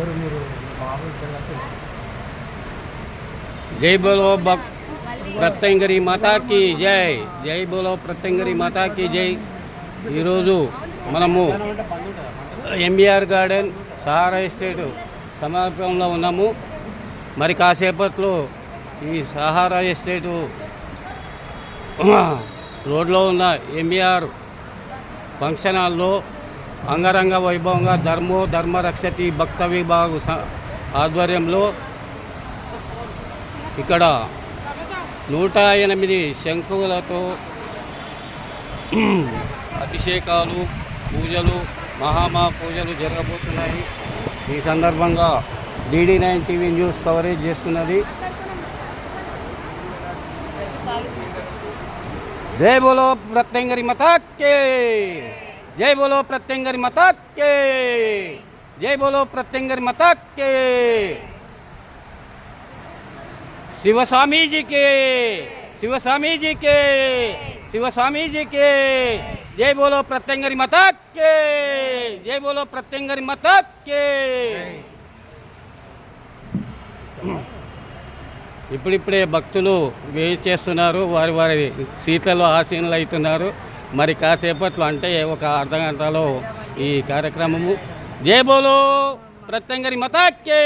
పేరు మీరు జై బోలో ప్రత్యంగరి మాతాకి జై. జై బోలో ప్రత్యంగరి మాతాకి జై. ఈరోజు మనము ఎంబీఆర్ గార్డెన్ సహారా ఎస్టేట్ సమీపంలో ఉన్నాము. మరి కాసేపట్లో ఈ సహారా ఎస్టేటు రోడ్లో ఉన్న ఎంబీఆర్ ఫంక్షన్ హాల్లో అంగరంగ వైభవంగా ధర్మో ధర్మరక్షతి భక్త విభాగు ఆధ్వర్యంలో ఇక్కడ నూట ఎనిమిది శంకులతో అభిషేకాలు పూజలు మహామా పూజలు జరగబోతున్నాయి. ఈ సందర్భంగా DD nine TV news coverage చేస్తున్నది. జై బోలో ప్రత్యంగరి మతాకే! జై బోలో ప్రత్యంగరి మతక్కే జై బోలో ప్రత్యంగరి మతక్కే శివస్వామీజీకే శివస్వామీజీకే శివస్వామీజీకే జై బోలో ప్రత్యంగరి మతక్కే జై బోలో ప్రత్యంగరి మతక్కే ఇప్పుడిప్పుడే భక్తులు వేచి చేస్తున్నారు వారి వారి సీట్లలో ఆసీనులు అవుతున్నారు మరి కాసేపట్లో అంటే ఒక అర్ధ గంటలో ఈ కార్యక్రమము. జేబోలో ప్రత్యంగరి మతాకే